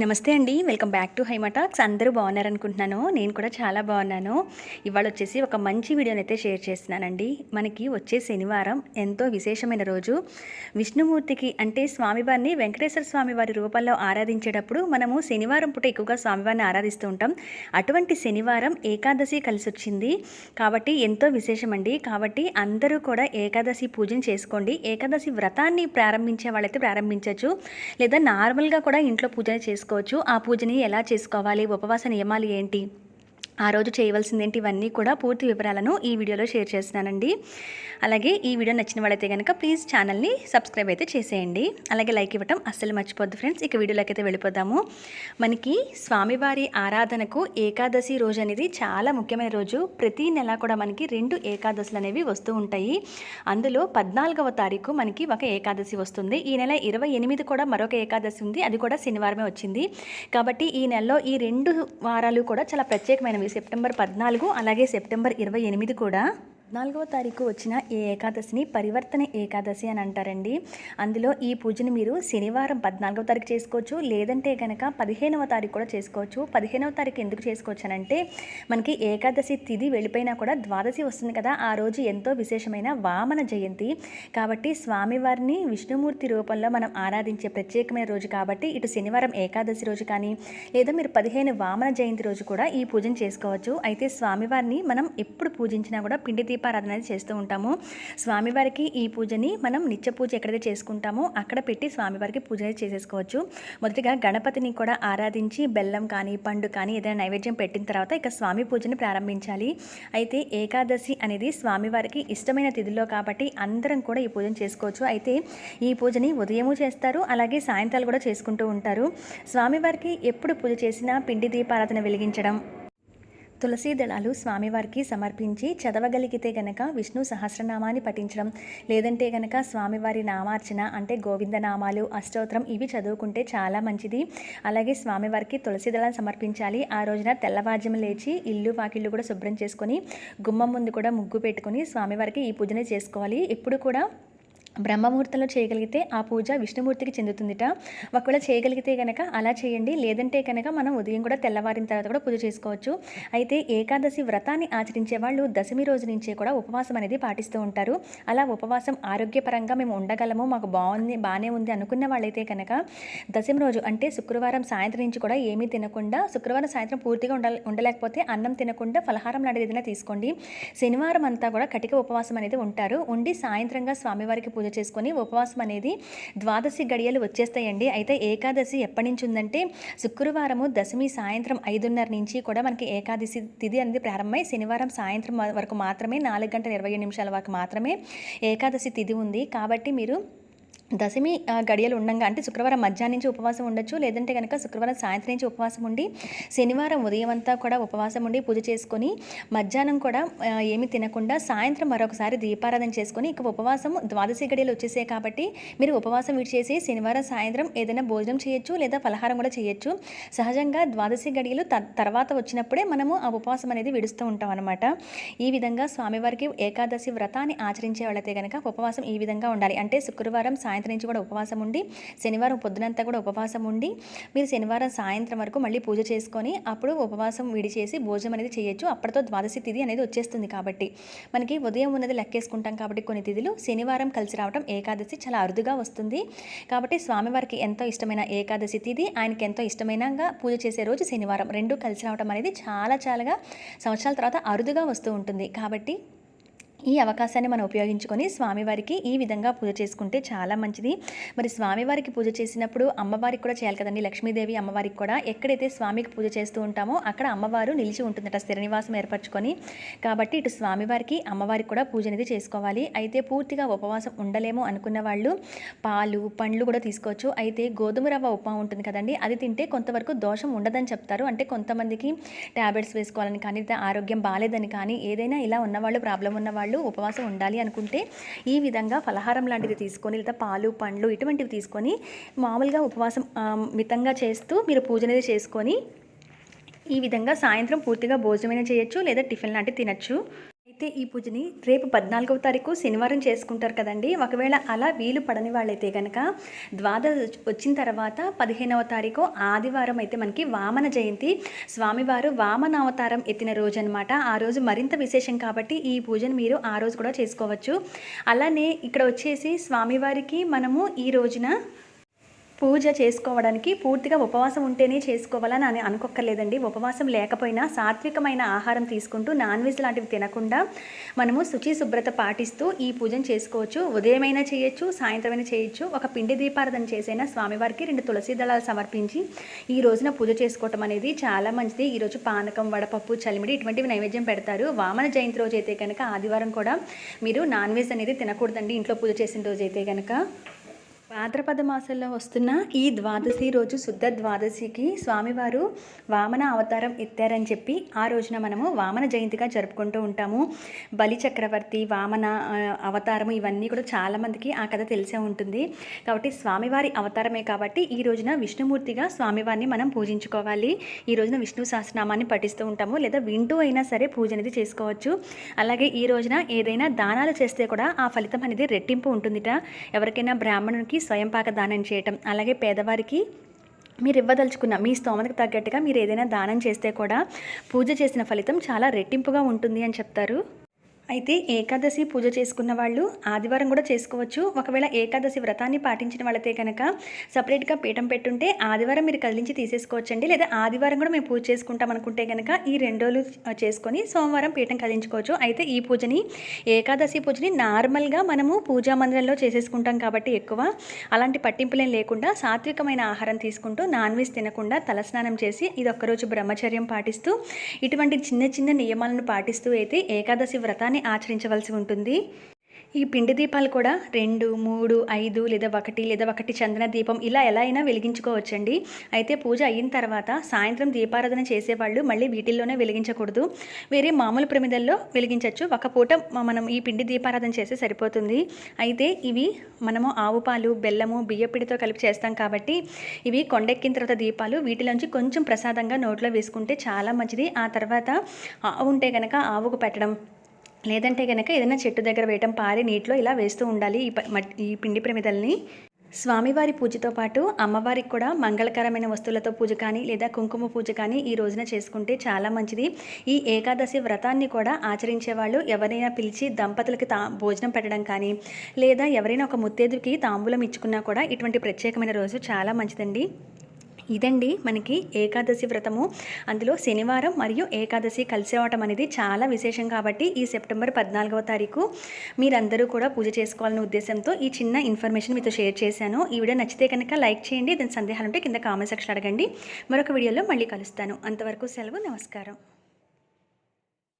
నమస్తే అండి welcome back to హైమాటాక్స్ అందరూ బాగున్నారనుకుంటున్నాను నేను కూడా చాలా బాగున్నాను. ఇవాళ వచ్చేసి ఒక మంచి వీడియోని అయితే షేర్ చేస్తున్నానండి. మనకి వచ్చే శనివారం ఎంతో విశేషమైన రోజు. విష్ణుమూర్తికి అంటే స్వామివారిని వెంకటేశ్వర స్వామి వారి రూపంలో ఆరాధించేటప్పుడు మనము శనివారం పూట ఎక్కువగా స్వామివారిని ఆరాధిస్తూ ఉంటాం. అటువంటి శనివారం ఏకాదశి కలిసి వచ్చింది కాబట్టి ఎంతో విశేషమండి. కాబట్టి అందరూ కూడా ఏకాదశి పూజను చేసుకోండి. ఏకాదశి వ్రతాన్ని ప్రారంభించే వాళ్ళైతే ప్రారంభించవచ్చు లేదా నార్మల్గా కూడా ఇంట్లో పూజ చేసుకోవచ్చు ఆ పూజని ఎలా చేసుకోవాలి? ఉపవాస నియమాలు ఏంటి? ఆ రోజు చేయవలసింది ఏంటి ఇవన్నీ కూడా పూర్తి వివరాలను ఈ వీడియోలో షేర్ చేస్తున్నానండి. అలాగే ఈ వీడియో నచ్చిన వాళ్ళైతే కనుక ప్లీజ్ ఛానల్ని సబ్స్క్రైబ్ అయితే చేసేయండి. అలాగే లైక్ ఇవ్వటం అస్సలు మర్చిపోద్దు ఫ్రెండ్స్. ఇక వీడియోలోకి అయితే వెళ్ళిపోదాము. మనకి స్వామివారి ఆరాధనకు ఏకాదశి రోజు అనేది చాలా ముఖ్యమైన రోజు. ప్రతి నెల కూడా మనకి రెండు ఏకాదశులు అనేవి వస్తూ ఉంటాయి. అందులో పద్నాలుగవ తారీఖు మనకి ఒక ఏకాదశి వస్తుంది. ఈ నెల ఇరవై ఎనిమిది కూడా మరొక ఏకాదశి ఉంది. అది కూడా శనివారమే వచ్చింది. కాబట్టి ఈ నెలలో ఈ రెండు వారాలు కూడా చాలా ప్రత్యేకమైనవి సెప్టెంబర్ పద్నాలుగు అలాగే సెప్టెంబర్ ఇరవై ఎనిమిది కూడా పద్నాలుగవ తారీఖు వచ్చిన ఈ ఏకాదశిని పరివర్తన ఏకాదశి అని అంటారండి. అందులో ఈ పూజని మీరు శనివారం పద్నాలుగవ తారీఖు చేసుకోవచ్చు. లేదంటే కనుక పదిహేనవ తారీఖు కూడా చేసుకోవచ్చు. పదిహేనవ తారీఖు ఎందుకు చేసుకోవచ్చు అని అంటే మనకి ఏకాదశి తిథి వెళ్ళిపోయినా కూడా ద్వాదశి వస్తుంది కదా. ఆ రోజు ఎంతో విశేషమైన వామన జయంతి. కాబట్టి స్వామివారిని విష్ణుమూర్తి రూపంలో మనం ఆరాధించే ప్రత్యేకమైన రోజు కాబట్టి ఇటు శనివారం ఏకాదశి రోజు కానీ లేదా మీరు పదిహేను వామన జయంతి రోజు కూడా ఈ పూజను చేసుకోవచ్చు. అయితే స్వామివారిని మనం ఎప్పుడు పూజించినా కూడా పిండి దీపారాధన అనేది చేస్తూ ఉంటాము. స్వామివారికి ఈ పూజని మనం నిత్య పూజ ఎక్కడైతే చేసుకుంటామో అక్కడ పెట్టి స్వామివారికి పూజ అనేది చేసేసుకోవచ్చు. మొదటిగా గణపతిని కూడా ఆరాధించి బెల్లం కానీ పండు కానీ ఏదైనా నైవేద్యం పెట్టిన తర్వాత ఇక స్వామి పూజని ప్రారంభించాలి. అయితే ఏకాదశి అనేది స్వామివారికి ఇష్టమైన తిథిలో కాబట్టి అందరం కూడా ఈ పూజను చేసుకోవచ్చు. అయితే ఈ పూజని ఉదయము చేస్తారు అలాగే సాయంత్రాలు కూడా చేసుకుంటూ ఉంటారు. స్వామివారికి ఎప్పుడు పూజ చేసినా పిండి దీపారాధన వెలిగించడం తులసి దళాలు స్వామివారికి సమర్పించి చదవగలిగితే గనక విష్ణు సహస్రనామాన్ని పఠించడం. లేదంటే గనక స్వామివారి నామార్చన అంటే గోవింద నామాలు అష్టోత్తరం ఇవి చదువుకుంటే చాలా మంచిది. అలాగే స్వామివారికి తులసి దళాలు సమర్పించాలి. ఆ రోజున తెల్లవాజ్యం లేచి ఇల్లు వాకిళ్ళు కూడా శుభ్రం చేసుకొని గుమ్మం ముందు కూడా ముగ్గు పెట్టుకొని స్వామివారికి ఈ పూజనే చేసుకోవాలి. ఎప్పుడు కూడా బ్రహ్మముహూర్తంలో చేయగలిగితే ఆ పూజ విష్ణుమూర్తికి చెందుతుందిట. ఒకవేళ చేయగలిగితే కనుక అలా చేయండి. లేదంటే కనుక మనం ఉదయం కూడా తెల్లవారిన తర్వాత కూడా పూజ చేసుకోవచ్చు. అయితే ఏకాదశి వ్రతాన్ని ఆచరించే వాళ్ళు దశమి రోజు నుంచే కూడా ఉపవాసం అనేది పాటిస్తూ ఉంటారు. అలా ఉపవాసం ఆరోగ్యపరంగా మేము ఉండగలము. మాకు బాగుంది బాగానే ఉంది అనుకున్న వాళ్ళైతే కనుక దశమి రోజు అంటే శుక్రవారం సాయంత్రం నుంచి కూడా ఏమీ తినకుండా శుక్రవారం సాయంత్రం పూర్తిగా ఉండ ఉండలేకపోతే అన్నం తినకుండా ఫలహారం లాంటిది ఏదైనా తీసుకోండి. శనివారం అంతా కూడా కటిక ఉపవాసం అనేది ఉంటారు. ఉండి సాయంత్రంగా స్వామివారికి పూజ చేసుకొని ఉపవాసం అనేది ద్వాదశి గడియలు వచ్చేస్తాయండి. అయితే ఏకాదశి ఎప్పటి నుంచి ఉందంటే శుక్రవారము దశమి సాయంత్రం ఐదున్నర నుంచి కూడా మనకి ఏకాదశి తిథి అనేది ప్రారంభమై శనివారం సాయంత్రం వరకు మాత్రమే నాలుగు గంటల ఇరవై నిమిషాల వరకు మాత్రమే ఏకాదశి తిథి ఉంది. కాబట్టి మీరు దశమి గడియలు ఉండంగా అంటే శుక్రవారం మధ్యాహ్నం నుంచి ఉపవాసం ఉండొచ్చు. లేదంటే కనుక శుక్రవారం సాయంత్రం నుంచి ఉపవాసం ఉండి శనివారం ఉదయం అంతా కూడా ఉపవాసం ఉండి పూజ చేసుకొని మధ్యాహ్నం కూడా ఏమి తినకుండా సాయంత్రం మరొకసారి దీపారాధన చేసుకొని ఇక ఉపవాసం ద్వాదశి గడియలు వచ్చేసాయి కాబట్టి మీరు ఉపవాసం విడిచేసి శనివారం సాయంత్రం ఏదైనా భోజనం చేయొచ్చు లేదా ఫలహారం కూడా చేయొచ్చు. సహజంగా ద్వాదశి గడియలు త- తర్వాత వచ్చినప్పుడే మనము ఆ ఉపవాసం అనేది విడుస్తూ ఉంటాం అనమాట ఈ విధంగా స్వామివారికి ఏకాదశి వ్రతాన్ని ఆచరించే వాళ్ళైతే కనుక ఉపవాసం ఈ విధంగా ఉండాలి. అంటే శుక్రవారం సాయంత్రం నుంచి కూడా ఉపవాసం ఉండి శనివారం పొద్దునంతా కూడా ఉపవాసం ఉండి మీరు శనివారం సాయంత్రం వరకు మళ్ళీ పూజ చేసుకొని అప్పుడు ఉపవాసం విడిచేసి భోజనం అనేది చేయొచ్చు. అప్పటితో ద్వాదశి తిథి అనేది వచ్చేస్తుంది కాబట్టి. మనకి ఉదయం ఉన్నది లెక్కేసుకుంటాం కాబట్టి కొన్ని తిథులు శనివారం కలిసి రావడం ఏకాదశి చాలా అరుదుగా వస్తుంది. కాబట్టి స్వామివారికి ఎంతో ఇష్టమైన ఏకాదశి తిథి ఆయనకి ఎంతో ఇష్టమైనగా పూజ చేసే రోజు శనివారం. రెండు కలిసి రావడం అనేది చాలా చాలాగా సంవత్సరాల తర్వాత అరుదుగా వస్తూ ఉంటుంది. కాబట్టి ఈ అవకాశాన్ని మనం ఉపయోగించుకొని స్వామివారికి ఈ విధంగా పూజ చేసుకుంటే చాలా మంచిది. మరి స్వామివారికి పూజ చేసినప్పుడు అమ్మవారికి కూడా చేయాలి కదండి. లక్ష్మీదేవి అమ్మవారికి కూడా ఎక్కడైతే స్వామికి పూజ చేస్తూ ఉంటామో అక్కడ అమ్మవారు నిలిచి ఉంటుందట శ్రీనివాసం ఏర్పరచుకొని. కాబట్టి ఇటు స్వామివారికి అమ్మవారికి కూడా పూజ అనేది చేసుకోవాలి. అయితే పూర్తిగా ఉపవాసం ఉండలేము అనుకున్న వాళ్ళు పాలు పండ్లు కూడా తీసుకోవచ్చు. అయితే గోధుమ రవ్వ ఉప్మా ఉంటుంది కదండి అది తింటే కొంతవరకు దోషం ఉండదని చెప్తారు. అంటే కొంతమందికి ట్యాబ్లెట్స్ వేసుకోవాలని కానీ ఆరోగ్యం బాగాలేదని కానీ ఏదైనా ఇలా ఉన్నవాళ్ళు ప్రాబ్లం ఉన్నవాళ్ళు ఉపవాసం ఉండాలి అనుకుంటే ఈ విధంగా ఫలహారం లాంటిది తీసుకొని లేదా పాలు పండ్లు ఇటువంటివి తీసుకొని మామూలుగా ఉపవాసం మితంగా చేస్తూ మీరు పూజ అనేది చేసుకొని ఈ విధంగా సాయంత్రం పూర్తిగా భోజనమైనా చేయొచ్చు లేదా టిఫిన్ లాంటివి తినచ్చు. అయితే ఈ పూజని రేపు పద్నాలుగవ తారీఖు శనివారం చేసుకుంటారు కదండి. ఒకవేళ అలా వీలు పడని వాళ్ళైతే కనుక ద్వాదశ వచ్చిన తర్వాత పదిహేనవ తారీఖు ఆదివారం అయితే మనకి వామన జయంతి. స్వామివారు వామన అవతారం ఎత్తిన రోజు అనమాట ఆ రోజు మరింత విశేషం కాబట్టి ఈ పూజను మీరు ఆ రోజు కూడా చేసుకోవచ్చు. అలానే ఇక్కడ వచ్చేసి స్వామివారికి మనము ఈ రోజున పూజ చేసుకోవడానికి పూర్తిగా ఉపవాసం ఉంటేనే చేసుకోవాలని అని అనుకోక్కర్లేదండి. ఉపవాసం లేకపోయినా సాత్వికమైన ఆహారం తీసుకుంటూ నాన్ వెజ్ లాంటివి తినకుండా మనము శుచి శుభ్రత పాటిస్తూ ఈ పూజను చేసుకోవచ్చు. ఉదయమైనా చేయొచ్చు సాయంత్రమైనా చేయొచ్చు. ఒక పిండి దీపారాధన చేసైనా స్వామివారికి రెండు తులసి దళాలు సమర్పించి ఈ రోజున పూజ చేసుకోవటం అనేది చాలా మంచిది. ఈరోజు పానకం వడపప్పు చలిమిడి ఇటువంటివి నైవేద్యం పెడతారు. వామన జయంతి రోజు అయితే కనుక ఆదివారం కూడా మీరు నాన్ వెజ్ అనేది తినకూడదండి. ఇంట్లో పూజ చేసిన రోజు అయితే కనుక భాద్రపద మాసంలో వస్తున్న ఈ ద్వాదశి రోజు శుద్ధ ద్వాదశికి స్వామివారు వామన అవతారం ఎత్తారని చెప్పి ఆ రోజున మనము వామన జయంతిగా జరుపుకుంటూ ఉంటాము. బలి చక్రవర్తి వామన అవతారం అవతారము ఇవన్నీ కూడా చాలామందికి ఆ కథ తెలిసే ఉంటుంది. కాబట్టి స్వామివారి అవతారమే కాబట్టి ఈ రోజున విష్ణుమూర్తిగా స్వామివారిని మనం పూజించుకోవాలి. ఈ రోజున విష్ణు సహస్రనామాన్ని పఠిస్తూ ఉంటాము లేదా వింటూ అయినా సరే పూజ అనేది చేసుకోవచ్చు. అలాగే ఈ రోజున ఏదైనా దానాలు చేస్తే కూడా ఆ ఫలితం అనేది రెట్టింపు ఉంటుందిట. ఎవరికైనా బ్రాహ్మణునికి స్వయంపాక దానం చేయటం అలాగే పేదవారికి మీరు ఇవ్వదలుచుకున్న మీ స్తోమతకు తగ్గట్టుగా మీరు ఏదైనా దానం చేస్తే కూడా పూజ చేసిన ఫలితం చాలా రెట్టింపుగా ఉంటుంది అని చెప్తారు. అయితే ఏకాదశి పూజ చేసుకున్న వాళ్ళు ఆదివారం కూడా చేసుకోవచ్చు. ఒకవేళ ఏకాదశి వ్రతాన్ని పాటించిన వాళ్ళైతే కనుక సపరేట్గా పీఠం పెట్టుంటే ఆదివారం మీరు కదిలించి తీసేసుకోవచ్చండి. లేదా ఆదివారం కూడా మేము పూజ చేసుకుంటాం అనుకుంటే కనుక ఈ రెండు రోజులు చేసుకొని సోమవారం పీఠం కదిలించుకోవచ్చు. అయితే ఈ పూజని ఏకాదశి పూజని నార్మల్గా మనము పూజా మందిరంలో చేసేసుకుంటాం కాబట్టి ఎక్కువ. అలాంటి పట్టింపులేం లేకుండా సాత్వికమైన ఆహారం తీసుకుంటూ నాన్ వెజ్ తినకుండా తలస్నానం చేసి ఇది ఒక్కరోజు బ్రహ్మచర్యం పాటిస్తూ ఇటువంటి చిన్న చిన్న నియమాలను పాటిస్తూ అయితే ఏకాదశి వ్రతాన్ని ఆచరించవలసి ఉంటుంది. ఈ పిండి దీపాలు కూడా రెండు మూడు ఐదు లేదా ఒకటి లేదా ఒకటి చందన దీపం ఇలా ఎలా అయినా వెలిగించుకోవచ్చండి. అయితే పూజ అయిన తర్వాత సాయంత్రం దీపారాధన చేసేవాళ్ళు మళ్ళీ వీటిల్లోనే వెలిగించకూడదు. వేరే మామూలు ప్రమిదల్లో వెలిగించవచ్చు ఒక పూట మనం ఈ పిండి దీపారాధన చేస్తే సరిపోతుంది. అయితే ఇవి మనము ఆవు పాలు బెల్లము బియ్యపిడితో కలిపి చేస్తాం కాబట్టి ఇవి కొండెక్కిన తర్వాత దీపాలు వీటిలోంచి కొంచెం ప్రసాదంగా నోట్లో వేసుకుంటే చాలా మంచిది. ఆ తర్వాత ఆవు ఉంటే కనుక ఆవుకు పెట్టడం లేదంటే కనుక ఏదైనా చెట్టు దగ్గర వేయటం పారి నీటిలో ఇలా వేస్తూ ఉండాలి. ఈ ప- ఈ పిండి ప్రమిదల్ని. స్వామివారి పూజతో పాటు అమ్మవారికి కూడా మంగళకరమైన వస్తువులతో పూజ కానీ లేదా కుంకుమ పూజ కానీ ఈ రోజున చేసుకుంటే చాలా మంచిది. ఈ ఏకాదశి వ్రతాన్ని కూడా ఆచరించే వాళ్ళు ఎవరైనా పిలిచి దంపతులకి తా భోజనం పెట్టడం కానీ లేదా ఎవరైనా ఒక ముత్తేదుకి తాంబూలం ఇచ్చుకున్నా కూడా ఇటువంటి ప్రత్యేకమైన రోజు చాలా మంచిదండి. ఇదండి మనకి ఏకాదశి వ్రతము. అందులో శనివారం మరియు ఏకాదశి కలిసేవటం అనేది చాలా విశేషం కాబట్టి ఈ సెప్టెంబర్ పద్నాలుగవ తారీఖు మీరందరూ కూడా పూజ చేసుకోవాలనే ఉద్దేశంతో ఈ చిన్న ఇన్ఫర్మేషన్ మీతో షేర్ చేశాను. ఈ వీడియో నచ్చితే కనుక లైక్ చేయండి దాని సందేహాలు ఉంటే కింద కామెంట్ సెక్షన్ అడగండి. మరొక వీడియోలో మళ్ళీ కలుస్తాను. అంతవరకు సెలవు నమస్కారం.